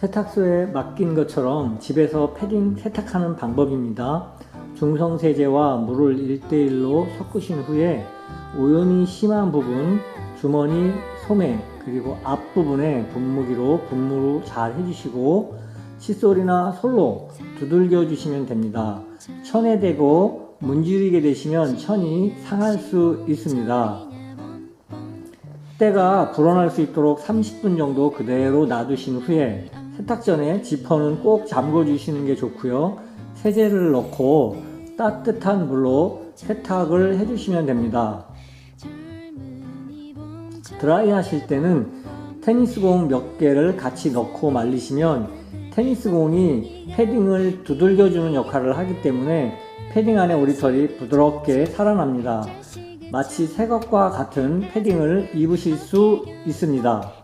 세탁소에 맡긴 것처럼 집에서 패딩 세탁하는 방법입니다. 중성세제와 물을 1대1로 섞으신 후에 오염이 심한 부분, 주머니, 소매, 그리고 앞부분에 분무기로 분무를 잘 해주시고 칫솔이나 솔로 두들겨 주시면 됩니다. 천에 대고 문지르게 되시면 천이 상할 수 있습니다. 때가 불어날 수 있도록 30분 정도 그대로 놔두신 후에 세탁 전에 지퍼는 꼭 잠궈 주시는 게 좋고요. 세제를 넣고 따뜻한 물로 세탁을 해주시면 됩니다. 드라이 하실 때는 테니스공 몇 개를 같이 넣고 말리시면 테니스공이 패딩을 두들겨주는 역할을 하기 때문에 패딩 안에 오리털이 부드럽게 살아납니다. 마치 새 것과 같은 패딩을 입으실 수 있습니다.